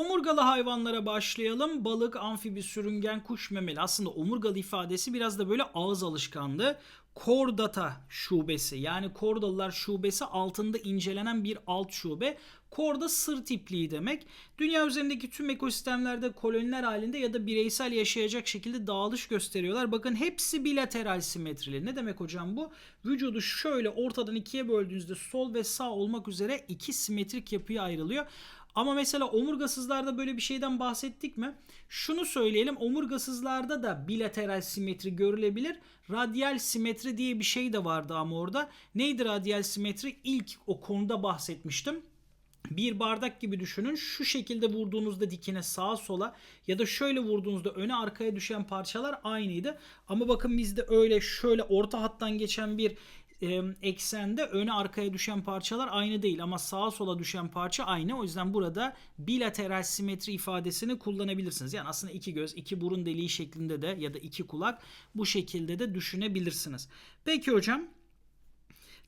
Omurgalı hayvanlara başlayalım. Balık, amfibi, sürüngen, kuş memeli. Aslında omurgalı ifadesi biraz da böyle ağız alışkanlığı. Kordata şubesi yani kordalılar şubesi altında incelenen bir alt şube. Korda sırt ipliği demek. Dünya üzerindeki tüm ekosistemlerde koloniler halinde ya da bireysel yaşayacak şekilde dağılış gösteriyorlar. Bakın hepsi bilateral simetrili. Ne demek hocam bu? Vücudu şöyle ortadan ikiye böldüğünüzde sol ve sağ olmak üzere iki simetrik yapıya ayrılıyor. Ama mesela omurgasızlarda böyle bir şeyden bahsettik mi? Şunu söyleyelim omurgasızlarda da bilateral simetri görülebilir. Radyal simetri diye bir şey de vardı ama orada. Neydi radyal simetri? İlk o konuda bahsetmiştim. Bir bardak gibi düşünün. Şu şekilde vurduğunuzda dikine sağa sola ya da şöyle vurduğunuzda öne arkaya düşen parçalar aynıydı. Ama bakın bizde öyle şöyle orta hattan geçen bir e, eksende öne arkaya düşen parçalar aynı değil ama sağa sola düşen parça aynı. O yüzden burada bilateral simetri ifadesini kullanabilirsiniz. Yani aslında iki göz, iki burun deliği şeklinde de ya da iki kulak bu şekilde de düşünebilirsiniz. Peki hocam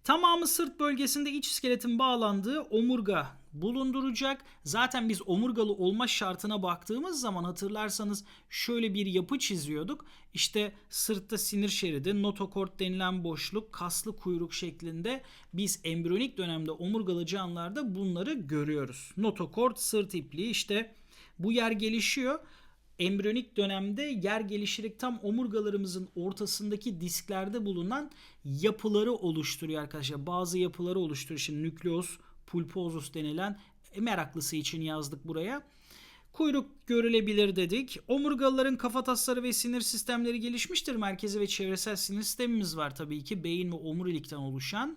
Tamamı sırt bölgesinde iç iskeletin bağlandığı omurga bulunduracak. Zaten biz omurgalı olma şartına baktığımız zaman hatırlarsanız şöyle bir yapı çiziyorduk. İşte sırtta sinir şeridi, notokort denilen boşluk, kaslı kuyruk şeklinde biz embriyonik dönemde omurgalı canlılarda bunları görüyoruz. Notokort, sırt ipliği işte bu yer gelişiyor embriyonik dönemde yer gelişerek tam omurgalarımızın ortasındaki disklerde bulunan yapıları oluşturuyor arkadaşlar. Bazı yapıları oluşturuyor. Şimdi nükleus pulposus denilen e, meraklısı için yazdık buraya. Kuyruk görülebilir dedik. Omurgalıların kafatasları ve sinir sistemleri gelişmiştir. Merkezi ve çevresel sinir sistemimiz var tabii ki. Beyin ve omurilikten oluşan.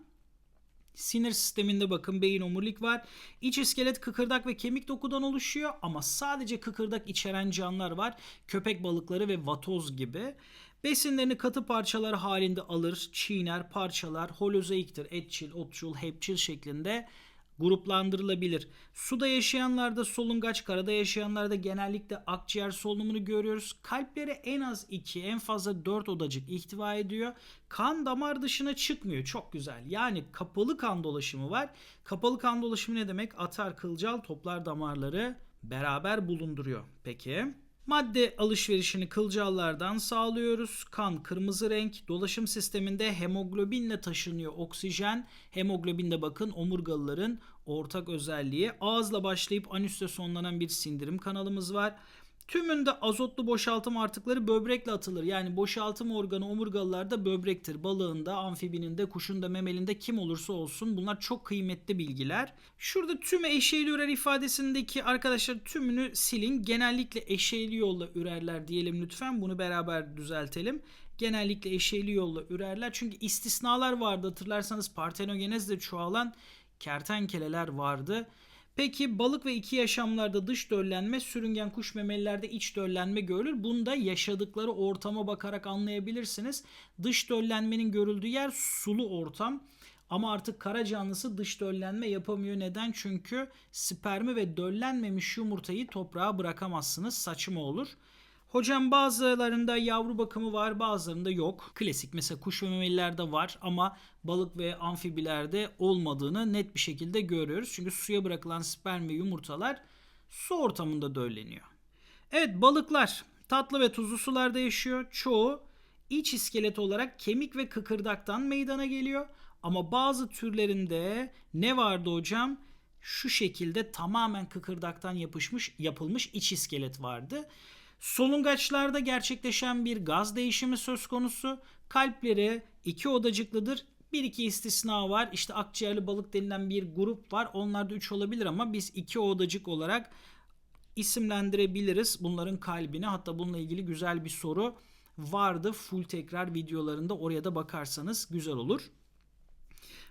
Sinir sisteminde bakın beyin omurilik var. İç iskelet kıkırdak ve kemik dokudan oluşuyor ama sadece kıkırdak içeren canlılar var. Köpek balıkları ve vatoz gibi. Besinlerini katı parçalar halinde alır, çiğner, parçalar, holozoiktir, etçil, otçul, hepçil şeklinde gruplandırılabilir. Suda yaşayanlarda solungaç, karada yaşayanlarda genellikle akciğer solunumunu görüyoruz. Kalpleri en az 2, en fazla 4 odacık ihtiva ediyor. Kan damar dışına çıkmıyor. Çok güzel. Yani kapalı kan dolaşımı var. Kapalı kan dolaşımı ne demek? Atar, kılcal, toplar damarları beraber bulunduruyor. Peki. Madde alışverişini kılcallardan sağlıyoruz. Kan kırmızı renk. Dolaşım sisteminde hemoglobinle taşınıyor oksijen. Hemoglobin de bakın omurgalıların ortak özelliği. Ağızla başlayıp anüste sonlanan bir sindirim kanalımız var. Tümünde azotlu boşaltım artıkları böbrekle atılır. Yani boşaltım organı omurgalılarda böbrektir. Balığında, amfibinin de, kuşun da, memelinde kim olursa olsun bunlar çok kıymetli bilgiler. Şurada tümü eşeğli ürer ifadesindeki arkadaşlar tümünü silin. Genellikle eşeğli yolla ürerler diyelim lütfen. Bunu beraber düzeltelim. Genellikle eşeğli yolla ürerler. Çünkü istisnalar vardı hatırlarsanız partenogenezle çoğalan kertenkeleler vardı. Peki balık ve iki yaşamlarda dış döllenme, sürüngen kuş memelilerde iç döllenme görülür. Bunda yaşadıkları ortama bakarak anlayabilirsiniz. Dış döllenmenin görüldüğü yer sulu ortam. Ama artık kara canlısı dış döllenme yapamıyor. Neden? Çünkü spermi ve döllenmemiş yumurtayı toprağa bırakamazsınız. Saçma olur. Hocam bazılarında yavru bakımı var bazılarında yok. Klasik mesela kuş ve memelilerde var ama balık ve amfibilerde olmadığını net bir şekilde görüyoruz. Çünkü suya bırakılan sperm ve yumurtalar su ortamında dölleniyor. Evet balıklar tatlı ve tuzlu sularda yaşıyor. Çoğu iç iskelet olarak kemik ve kıkırdaktan meydana geliyor. Ama bazı türlerinde ne vardı hocam? Şu şekilde tamamen kıkırdaktan yapışmış yapılmış iç iskelet vardı. Solungaçlarda gerçekleşen bir gaz değişimi söz konusu. Kalpleri iki odacıklıdır. Bir iki istisna var. İşte akciğerli balık denilen bir grup var. Onlar da üç olabilir ama biz iki odacık olarak isimlendirebiliriz bunların kalbini. Hatta bununla ilgili güzel bir soru vardı. Full tekrar videolarında oraya da bakarsanız güzel olur.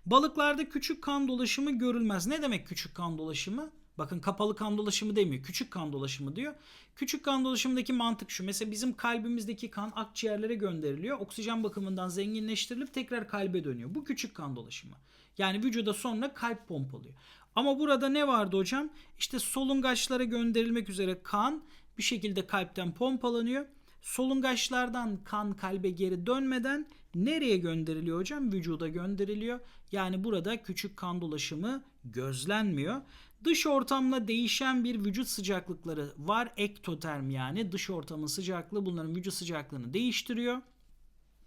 Balıklarda küçük kan dolaşımı görülmez. Ne demek küçük kan dolaşımı? Bakın kapalı kan dolaşımı demiyor. Küçük kan dolaşımı diyor. Küçük kan dolaşımındaki mantık şu. Mesela bizim kalbimizdeki kan akciğerlere gönderiliyor. Oksijen bakımından zenginleştirilip tekrar kalbe dönüyor. Bu küçük kan dolaşımı. Yani vücuda sonra kalp pompalıyor. Ama burada ne vardı hocam? İşte solungaçlara gönderilmek üzere kan bir şekilde kalpten pompalanıyor. Solungaçlardan kan kalbe geri dönmeden nereye gönderiliyor hocam? Vücuda gönderiliyor. Yani burada küçük kan dolaşımı gözlenmiyor. Dış ortamla değişen bir vücut sıcaklıkları var. Ektoterm yani dış ortamın sıcaklığı bunların vücut sıcaklığını değiştiriyor.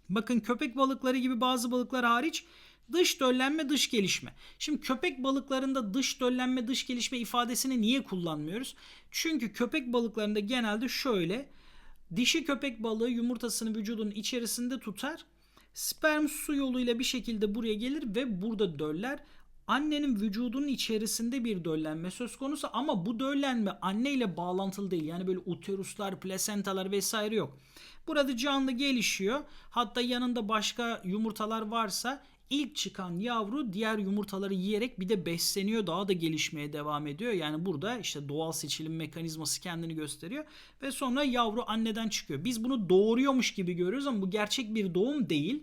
Bakın köpek balıkları gibi bazı balıklar hariç dış döllenme dış gelişme. Şimdi köpek balıklarında dış döllenme dış gelişme ifadesini niye kullanmıyoruz? Çünkü köpek balıklarında genelde şöyle dişi köpek balığı yumurtasını vücudun içerisinde tutar. Sperm su yoluyla bir şekilde buraya gelir ve burada döller. Annenin vücudunun içerisinde bir döllenme söz konusu ama bu döllenme anne ile bağlantılı değil. Yani böyle uteruslar, plasentalar vesaire yok. Burada canlı gelişiyor. Hatta yanında başka yumurtalar varsa ilk çıkan yavru diğer yumurtaları yiyerek bir de besleniyor. Daha da gelişmeye devam ediyor. Yani burada işte doğal seçilim mekanizması kendini gösteriyor. Ve sonra yavru anneden çıkıyor. Biz bunu doğuruyormuş gibi görüyoruz ama bu gerçek bir doğum değil.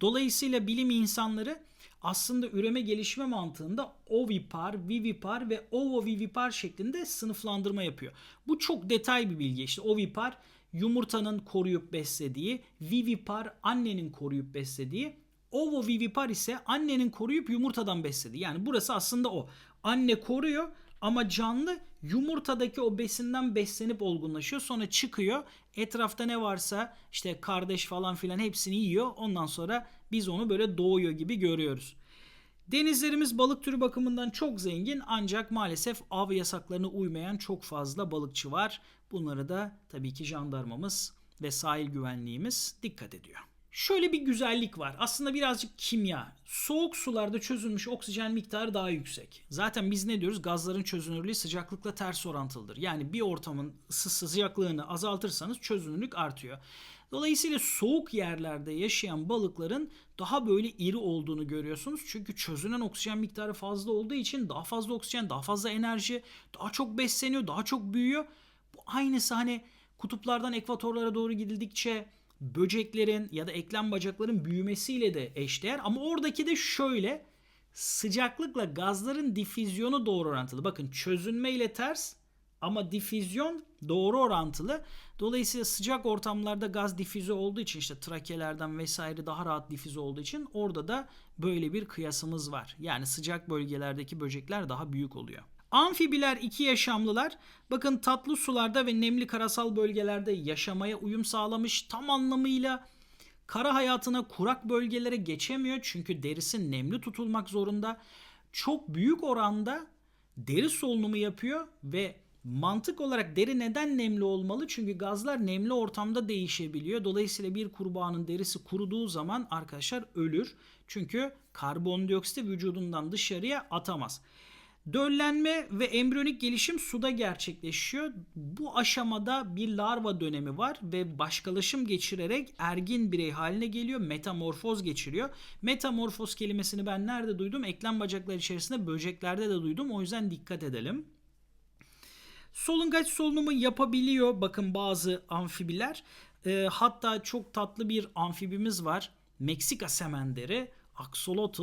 Dolayısıyla bilim insanları aslında üreme gelişme mantığında ovipar, vivipar ve ovovivipar şeklinde sınıflandırma yapıyor. Bu çok detay bir bilgi. İşte ovipar yumurtanın koruyup beslediği, vivipar annenin koruyup beslediği, ovovivipar ise annenin koruyup yumurtadan beslediği. Yani burası aslında o. Anne koruyor ama canlı yumurtadaki o besinden beslenip olgunlaşıyor. Sonra çıkıyor. Etrafta ne varsa işte kardeş falan filan hepsini yiyor. Ondan sonra biz onu böyle doğuyor gibi görüyoruz. Denizlerimiz balık türü bakımından çok zengin ancak maalesef av yasaklarına uymayan çok fazla balıkçı var. Bunları da tabii ki jandarmamız ve sahil güvenliğimiz dikkat ediyor. Şöyle bir güzellik var. Aslında birazcık kimya. Soğuk sularda çözülmüş oksijen miktarı daha yüksek. Zaten biz ne diyoruz? Gazların çözünürlüğü sıcaklıkla ters orantılıdır. Yani bir ortamın ısı sıcaklığını azaltırsanız çözünürlük artıyor. Dolayısıyla soğuk yerlerde yaşayan balıkların daha böyle iri olduğunu görüyorsunuz. Çünkü çözünen oksijen miktarı fazla olduğu için daha fazla oksijen, daha fazla enerji, daha çok besleniyor, daha çok büyüyor. Bu aynısı hani kutuplardan ekvatorlara doğru gidildikçe böceklerin ya da eklem bacakların büyümesiyle de eşdeğer. Ama oradaki de şöyle sıcaklıkla gazların difüzyonu doğru orantılı. Bakın çözünme ile ters ama difüzyon doğru orantılı. Dolayısıyla sıcak ortamlarda gaz difüze olduğu için işte trakelerden vesaire daha rahat difüze olduğu için orada da böyle bir kıyasımız var. Yani sıcak bölgelerdeki böcekler daha büyük oluyor. Amfibiler iki yaşamlılar bakın tatlı sularda ve nemli karasal bölgelerde yaşamaya uyum sağlamış tam anlamıyla kara hayatına kurak bölgelere geçemiyor çünkü derisi nemli tutulmak zorunda. Çok büyük oranda deri solunumu yapıyor ve mantık olarak deri neden nemli olmalı? Çünkü gazlar nemli ortamda değişebiliyor. Dolayısıyla bir kurbağanın derisi kuruduğu zaman arkadaşlar ölür. Çünkü karbondioksiti vücudundan dışarıya atamaz. Döllenme ve embriyonik gelişim suda gerçekleşiyor. Bu aşamada bir larva dönemi var ve başkalaşım geçirerek ergin birey haline geliyor. Metamorfoz geçiriyor. Metamorfoz kelimesini ben nerede duydum? Eklem bacakları içerisinde böceklerde de duydum. O yüzden dikkat edelim. Solungaç solunumu yapabiliyor bakın bazı amfibiler. E, hatta çok tatlı bir amfibimiz var. Meksika semenderi, axolotl.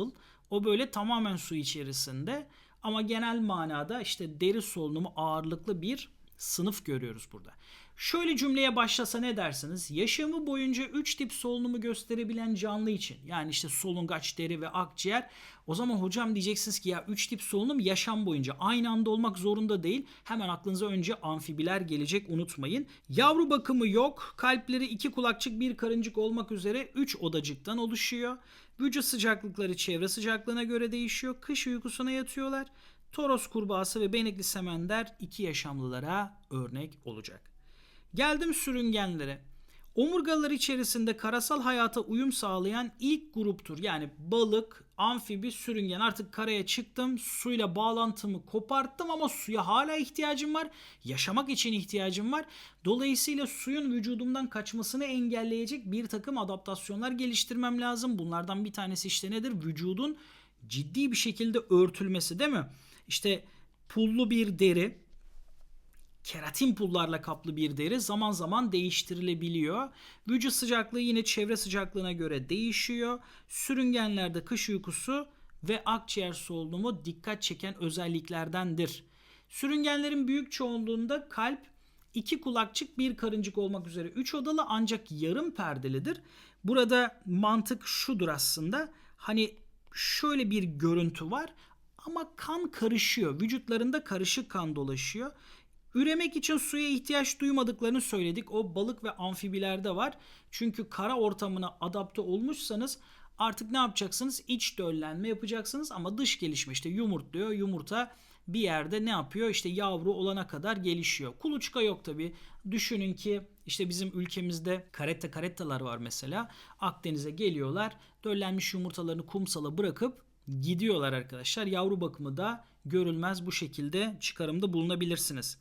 O böyle tamamen su içerisinde. Ama genel manada işte deri solunumu ağırlıklı bir sınıf görüyoruz burada. Şöyle cümleye başlasa ne dersiniz? Yaşamı boyunca 3 tip solunumu gösterebilen canlı için yani işte solungaç, deri ve akciğer o zaman hocam diyeceksiniz ki ya 3 tip solunum yaşam boyunca aynı anda olmak zorunda değil. Hemen aklınıza önce amfibiler gelecek unutmayın. Yavru bakımı yok. Kalpleri iki kulakçık bir karıncık olmak üzere 3 odacıktan oluşuyor. Vücut sıcaklıkları çevre sıcaklığına göre değişiyor. Kış uykusuna yatıyorlar. Toros kurbağası ve benekli semender iki yaşamlılara örnek olacak. Geldim sürüngenlere. Omurgalar içerisinde karasal hayata uyum sağlayan ilk gruptur. Yani balık, amfibi, sürüngen. Artık karaya çıktım, suyla bağlantımı koparttım ama suya hala ihtiyacım var. Yaşamak için ihtiyacım var. Dolayısıyla suyun vücudumdan kaçmasını engelleyecek bir takım adaptasyonlar geliştirmem lazım. Bunlardan bir tanesi işte nedir? Vücudun ciddi bir şekilde örtülmesi değil mi? İşte pullu bir deri, keratin pullarla kaplı bir deri zaman zaman değiştirilebiliyor. Vücut sıcaklığı yine çevre sıcaklığına göre değişiyor. Sürüngenlerde kış uykusu ve akciğer solunumu dikkat çeken özelliklerdendir. Sürüngenlerin büyük çoğunluğunda kalp iki kulakçık bir karıncık olmak üzere 3 odalı ancak yarım perdelidir. Burada mantık şudur aslında. Hani şöyle bir görüntü var Ama kan karışıyor. Vücutlarında karışık kan dolaşıyor. Üremek için suya ihtiyaç duymadıklarını söyledik. O balık ve amfibilerde var. Çünkü kara ortamına adapte olmuşsanız artık ne yapacaksınız? İç döllenme yapacaksınız ama dış gelişme işte yumurtluyor. Yumurta bir yerde ne yapıyor? İşte yavru olana kadar gelişiyor. Kuluçka yok tabi. Düşünün ki işte bizim ülkemizde karetta karettalar var mesela. Akdeniz'e geliyorlar. Döllenmiş yumurtalarını kumsala bırakıp gidiyorlar arkadaşlar. Yavru bakımı da görülmez bu şekilde çıkarımda bulunabilirsiniz.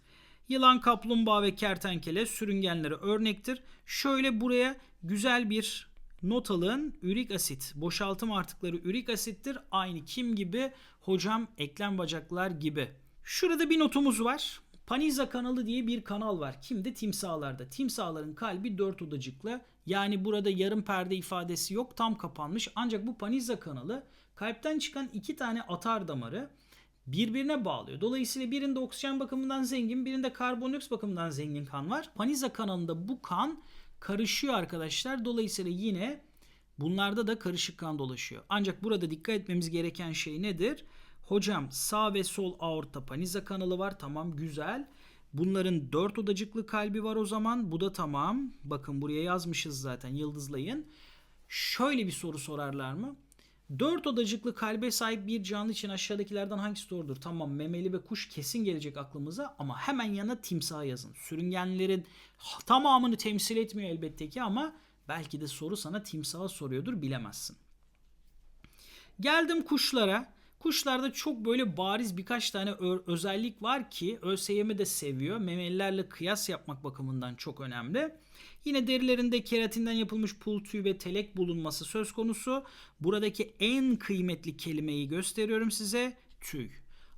Yılan, kaplumbağa ve kertenkele sürüngenlere örnektir. Şöyle buraya güzel bir not alın. Ürik asit, boşaltım artıkları ürik asittir. Aynı kim gibi? Hocam eklem bacaklar gibi. Şurada bir notumuz var. Paniza kanalı diye bir kanal var. Kimde? Timsahlarda. Timsahların kalbi dört odacıklı. Yani burada yarım perde ifadesi yok. Tam kapanmış. Ancak bu Paniza kanalı kalpten çıkan iki tane atar damarı birbirine bağlıyor. Dolayısıyla birinde oksijen bakımından zengin, birinde karbondioksit bakımından zengin kan var. Paniza kanalında bu kan karışıyor arkadaşlar. Dolayısıyla yine bunlarda da karışık kan dolaşıyor. Ancak burada dikkat etmemiz gereken şey nedir? Hocam sağ ve sol aorta paniza kanalı var. Tamam güzel. Bunların dört odacıklı kalbi var o zaman. Bu da tamam. Bakın buraya yazmışız zaten yıldızlayın. Şöyle bir soru sorarlar mı? Dört odacıklı kalbe sahip bir canlı için aşağıdakilerden hangisi doğrudur? Tamam memeli ve kuş kesin gelecek aklımıza ama hemen yana timsah yazın. Sürüngenlerin tamamını temsil etmiyor elbette ki ama belki de soru sana timsaha soruyordur bilemezsin. Geldim kuşlara. Kuşlarda çok böyle bariz birkaç tane özellik var ki ÖSYM de seviyor. Memelilerle kıyas yapmak bakımından çok önemli. Yine derilerinde keratinden yapılmış pul tüy ve telek bulunması söz konusu. Buradaki en kıymetli kelimeyi gösteriyorum size. Tüy.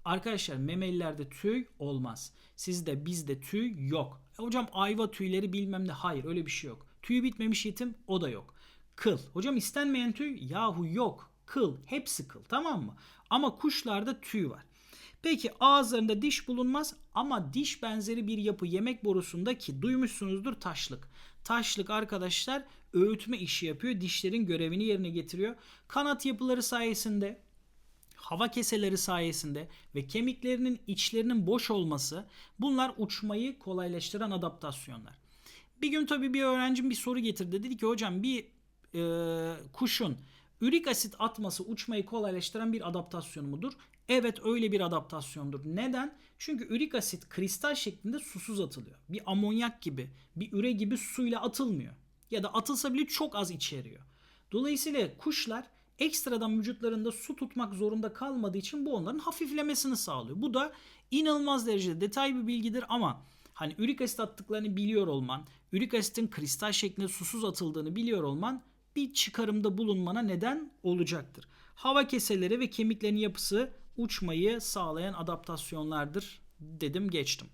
Arkadaşlar memelilerde tüy olmaz. Sizde bizde tüy yok. E hocam ayva tüyleri bilmem ne. Hayır öyle bir şey yok. Tüy bitmemiş yetim o da yok. Kıl. Hocam istenmeyen tüy yahu yok. Kıl. Hepsi kıl tamam mı? Ama kuşlarda tüy var. Peki ağızlarında diş bulunmaz ama diş benzeri bir yapı yemek borusunda ki duymuşsunuzdur taşlık. Taşlık arkadaşlar öğütme işi yapıyor. Dişlerin görevini yerine getiriyor. Kanat yapıları sayesinde hava keseleri sayesinde ve kemiklerinin içlerinin boş olması bunlar uçmayı kolaylaştıran adaptasyonlar. Bir gün tabii bir öğrencim bir soru getirdi. Dedi ki hocam bir e, kuşun ürik asit atması uçmayı kolaylaştıran bir adaptasyon mudur? Evet öyle bir adaptasyondur. Neden? Çünkü ürik asit kristal şeklinde susuz atılıyor. Bir amonyak gibi, bir üre gibi suyla atılmıyor. Ya da atılsa bile çok az içeriyor. Dolayısıyla kuşlar ekstradan vücutlarında su tutmak zorunda kalmadığı için bu onların hafiflemesini sağlıyor. Bu da inanılmaz derecede detay bir bilgidir ama hani ürik asit attıklarını biliyor olman, ürik asitin kristal şeklinde susuz atıldığını biliyor olman bir çıkarımda bulunmana neden olacaktır. Hava keseleri ve kemiklerin yapısı uçmayı sağlayan adaptasyonlardır dedim geçtim.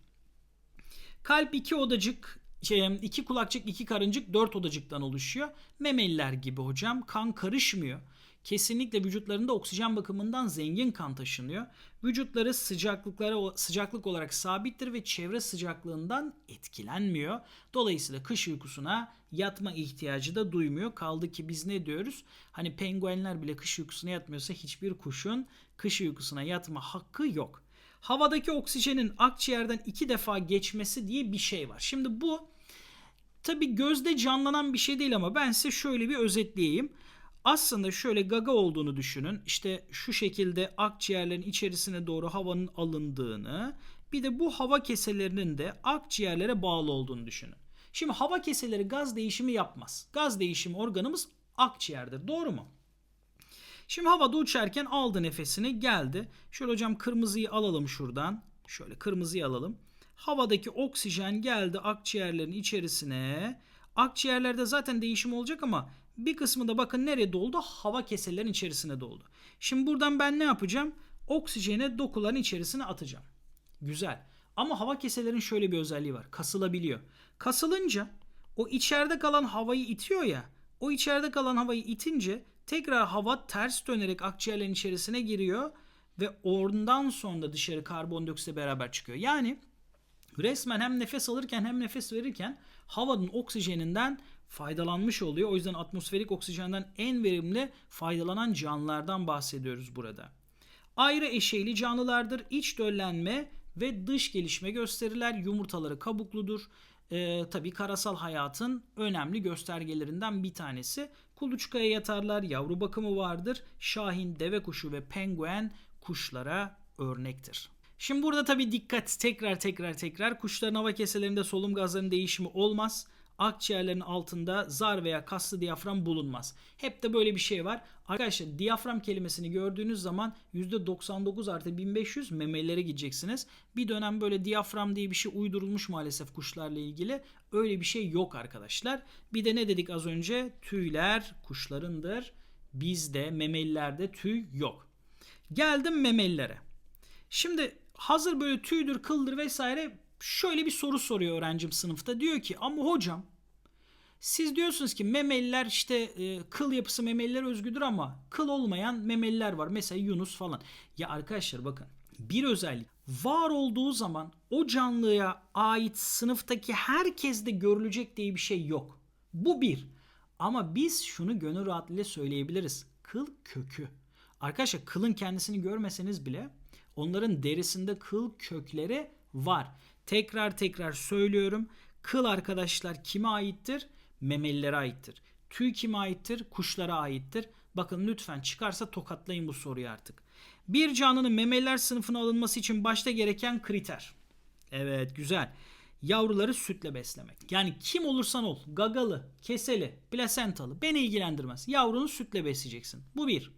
Kalp iki odacık, şey, iki kulakçık, iki karıncık, dört odacıktan oluşuyor. Memeliler gibi hocam kan karışmıyor. Kesinlikle vücutlarında oksijen bakımından zengin kan taşınıyor. Vücutları sıcaklıklara sıcaklık olarak sabittir ve çevre sıcaklığından etkilenmiyor. Dolayısıyla kış uykusuna yatma ihtiyacı da duymuyor. Kaldı ki biz ne diyoruz? Hani penguenler bile kış uykusuna yatmıyorsa hiçbir kuşun kış uykusuna yatma hakkı yok. Havadaki oksijenin akciğerden iki defa geçmesi diye bir şey var. Şimdi bu tabi gözde canlanan bir şey değil ama ben size şöyle bir özetleyeyim. Aslında şöyle gaga olduğunu düşünün. İşte şu şekilde akciğerlerin içerisine doğru havanın alındığını, bir de bu hava keselerinin de akciğerlere bağlı olduğunu düşünün. Şimdi hava keseleri gaz değişimi yapmaz. Gaz değişimi organımız akciğerdir. Doğru mu? Şimdi havada uçarken aldı nefesini geldi. Şöyle hocam kırmızıyı alalım şuradan. Şöyle kırmızıyı alalım. Havadaki oksijen geldi akciğerlerin içerisine. Akciğerlerde zaten değişim olacak ama bir kısmı da bakın nereye doldu? Hava keselerin içerisine doldu. Şimdi buradan ben ne yapacağım? Oksijeni dokuların içerisine atacağım. Güzel. Ama hava keselerin şöyle bir özelliği var. Kasılabiliyor. Kasılınca o içeride kalan havayı itiyor ya. O içeride kalan havayı itince tekrar hava ters dönerek akciğerlerin içerisine giriyor ve oradan sonra dışarı karbondioksitle beraber çıkıyor. Yani resmen hem nefes alırken hem nefes verirken havanın oksijeninden faydalanmış oluyor. O yüzden atmosferik oksijenden en verimli faydalanan canlılardan bahsediyoruz burada. Ayrı eşeyli canlılardır. İç döllenme ve dış gelişme gösterirler. Yumurtaları kabukludur. Ee, tabii karasal hayatın önemli göstergelerinden bir tanesi. Kuluçkaya yatarlar, yavru bakımı vardır. Şahin, deve kuşu ve penguen kuşlara örnektir. Şimdi burada tabii dikkat tekrar tekrar tekrar kuşların hava keselerinde solunum gazlarının değişimi olmaz. Akciğerlerin altında zar veya kaslı diyafram bulunmaz. Hep de böyle bir şey var. Arkadaşlar diyafram kelimesini gördüğünüz zaman %99 artı 1500 memelilere gideceksiniz. Bir dönem böyle diyafram diye bir şey uydurulmuş maalesef kuşlarla ilgili. Öyle bir şey yok arkadaşlar. Bir de ne dedik az önce? Tüyler kuşlarındır. Bizde memelilerde tüy yok. Geldim memelilere. Şimdi hazır böyle tüydür, kıldır vesaire şöyle bir soru soruyor öğrencim sınıfta. Diyor ki ama hocam siz diyorsunuz ki memeliler işte e, kıl yapısı memeliler özgüdür ama kıl olmayan memeliler var. Mesela Yunus falan. Ya arkadaşlar bakın bir özellik var olduğu zaman o canlıya ait sınıftaki herkeste görülecek diye bir şey yok. Bu bir. Ama biz şunu gönül rahatlığıyla söyleyebiliriz. Kıl kökü. Arkadaşlar kılın kendisini görmeseniz bile onların derisinde kıl kökleri var. Tekrar tekrar söylüyorum. Kıl arkadaşlar kime aittir? Memelilere aittir. Tüy kime aittir? Kuşlara aittir. Bakın lütfen çıkarsa tokatlayın bu soruyu artık. Bir canlının memeliler sınıfına alınması için başta gereken kriter. Evet güzel. Yavruları sütle beslemek. Yani kim olursan ol. Gagalı, keseli, plasentalı beni ilgilendirmez. Yavrunu sütle besleyeceksin. Bu bir.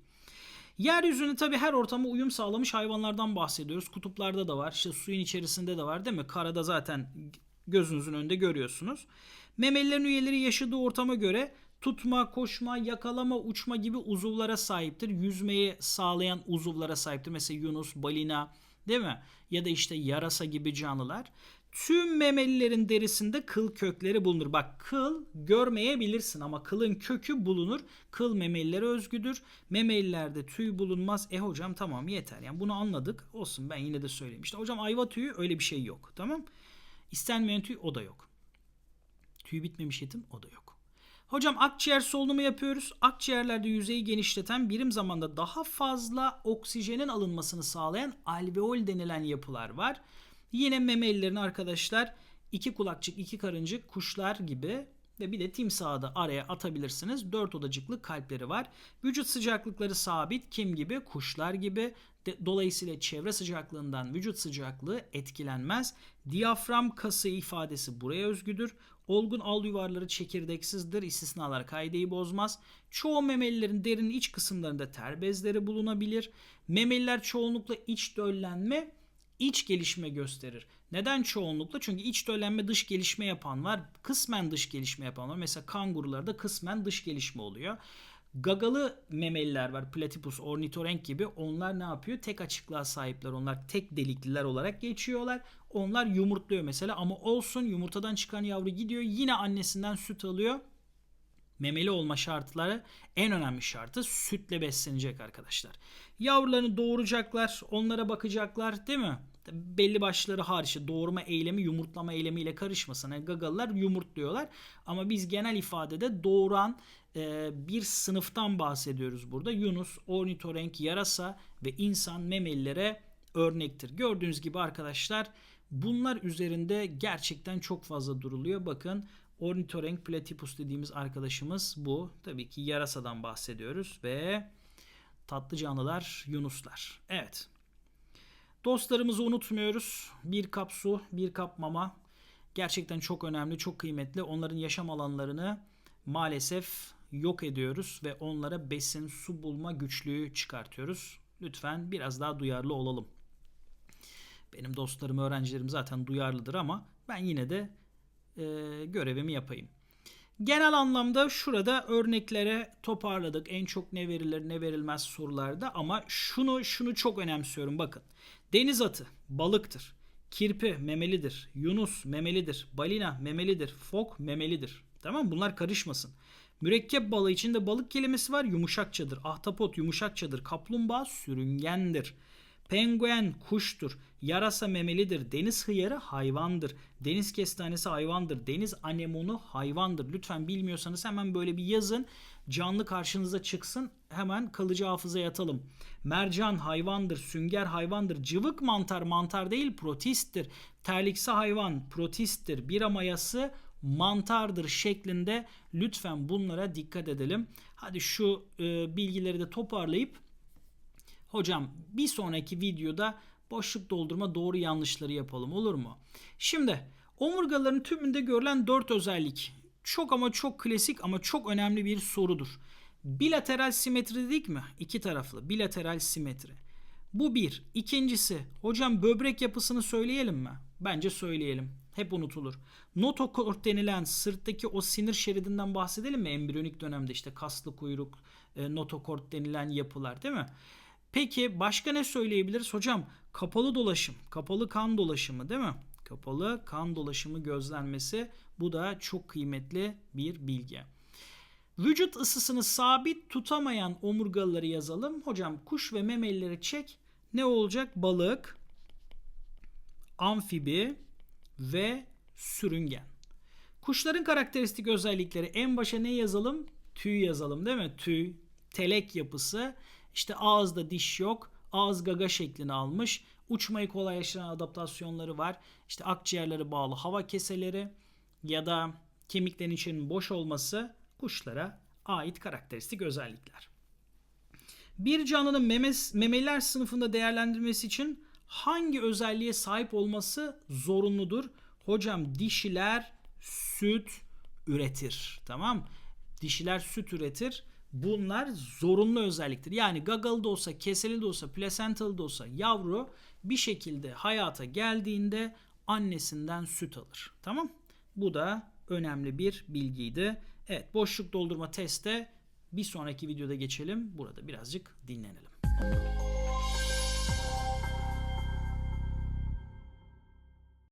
Yeryüzünde tabii her ortama uyum sağlamış hayvanlardan bahsediyoruz. Kutuplarda da var. İşte suyun içerisinde de var değil mi? Karada zaten gözünüzün önünde görüyorsunuz. Memelilerin üyeleri yaşadığı ortama göre tutma, koşma, yakalama, uçma gibi uzuvlara sahiptir. Yüzmeyi sağlayan uzuvlara sahiptir. Mesela Yunus, balina değil mi? Ya da işte yarasa gibi canlılar. Tüm memelilerin derisinde kıl kökleri bulunur. Bak kıl görmeyebilirsin ama kılın kökü bulunur. Kıl memelilere özgüdür. Memelilerde tüy bulunmaz. E hocam tamam yeter. Yani bunu anladık. Olsun ben yine de söyleyeyim. İşte hocam ayva tüyü öyle bir şey yok. Tamam. İstenmeyen tüy o da yok. Tüy bitmemiş etim o da yok. Hocam akciğer solunumu yapıyoruz. Akciğerlerde yüzeyi genişleten birim zamanda daha fazla oksijenin alınmasını sağlayan alveol denilen yapılar var. Yine memelilerin arkadaşlar iki kulakçık, iki karıncık, kuşlar gibi ve bir de timsahı da araya atabilirsiniz. Dört odacıklı kalpleri var. Vücut sıcaklıkları sabit. Kim gibi? Kuşlar gibi. Dolayısıyla çevre sıcaklığından vücut sıcaklığı etkilenmez. Diyafram kası ifadesi buraya özgüdür. Olgun al yuvarları çekirdeksizdir. İstisnalar kaideyi bozmaz. Çoğu memelilerin derin iç kısımlarında ter bezleri bulunabilir. Memeliler çoğunlukla iç döllenme iç gelişme gösterir. Neden çoğunlukla? Çünkü iç döllenme dış gelişme yapan var. Kısmen dış gelişme yapan var. Mesela kangurularda kısmen dış gelişme oluyor. Gagalı memeliler var. Platypus, ornitorenk gibi. Onlar ne yapıyor? Tek açıklığa sahipler. Onlar tek delikliler olarak geçiyorlar. Onlar yumurtluyor mesela ama olsun yumurtadan çıkan yavru gidiyor. Yine annesinden süt alıyor. Memeli olma şartları en önemli şartı sütle beslenecek arkadaşlar. Yavrularını doğuracaklar, onlara bakacaklar değil mi? Belli başları hariç doğurma eylemi yumurtlama eylemiyle karışmasın. Yani gagalılar yumurtluyorlar ama biz genel ifadede doğuran e, bir sınıftan bahsediyoruz burada. Yunus, ornitorenk, yarasa ve insan memelilere örnektir. Gördüğünüz gibi arkadaşlar bunlar üzerinde gerçekten çok fazla duruluyor. Bakın ornitorenk platypus dediğimiz arkadaşımız bu. Tabii ki yarasadan bahsediyoruz ve tatlı canlılar yunuslar. Evet. Dostlarımızı unutmuyoruz. Bir kap su, bir kap mama gerçekten çok önemli, çok kıymetli. Onların yaşam alanlarını maalesef yok ediyoruz ve onlara besin, su bulma güçlüğü çıkartıyoruz. Lütfen biraz daha duyarlı olalım. Benim dostlarım, öğrencilerim zaten duyarlıdır ama ben yine de e, görevimi yapayım. Genel anlamda şurada örneklere toparladık. En çok ne verilir ne verilmez sorularda ama şunu şunu çok önemsiyorum bakın. Deniz atı balıktır. Kirpi memelidir. Yunus memelidir. Balina memelidir. Fok memelidir. Tamam bunlar karışmasın. Mürekkep balığı içinde balık kelimesi var yumuşakçadır. Ahtapot yumuşakçadır. Kaplumbağa sürüngendir. Penguen kuştur. Yarasa memelidir. Deniz hıyarı hayvandır. Deniz kestanesi hayvandır. Deniz anemonu hayvandır. Lütfen bilmiyorsanız hemen böyle bir yazın. Canlı karşınıza çıksın. Hemen kalıcı hafızaya atalım. Mercan hayvandır. Sünger hayvandır. Cıvık mantar mantar değil protisttir. Terliksi hayvan protisttir. Bira mayası mantardır şeklinde lütfen bunlara dikkat edelim. Hadi şu e, bilgileri de toparlayıp hocam bir sonraki videoda boşluk doldurma doğru yanlışları yapalım olur mu? Şimdi omurgaların tümünde görülen 4 özellik çok ama çok klasik ama çok önemli bir sorudur. Bilateral simetri dedik mi? İki taraflı bilateral simetri. Bu bir. İkincisi hocam böbrek yapısını söyleyelim mi? Bence söyleyelim. Hep unutulur. Notokort denilen sırttaki o sinir şeridinden bahsedelim mi? Embriyonik dönemde işte kaslı kuyruk, e, notokort denilen yapılar değil mi? Peki başka ne söyleyebiliriz? Hocam kapalı dolaşım, kapalı kan dolaşımı değil mi? Kapalı kan dolaşımı gözlenmesi bu da çok kıymetli bir bilgi. Vücut ısısını sabit tutamayan omurgaları yazalım. Hocam kuş ve memelileri çek. Ne olacak? Balık, amfibi ve sürüngen. Kuşların karakteristik özellikleri en başa ne yazalım? Tüy yazalım değil mi? Tüy, telek yapısı, işte ağızda diş yok, ağız gaga şeklini almış. Uçmayı kolaylaştıran adaptasyonları var. İşte akciğerleri bağlı hava keseleri ya da kemiklerin içinin boş olması kuşlara ait karakteristik özellikler. Bir canlının memes, memeliler sınıfında değerlendirmesi için hangi özelliğe sahip olması zorunludur? Hocam dişiler süt üretir. Tamam? Dişiler süt üretir. Bunlar zorunlu özelliktir. Yani gagalı da olsa, keseli de olsa, plasentalı da olsa yavru bir şekilde hayata geldiğinde annesinden süt alır. Tamam? Bu da önemli bir bilgiydi. Evet boşluk doldurma teste bir sonraki videoda geçelim. Burada birazcık dinlenelim.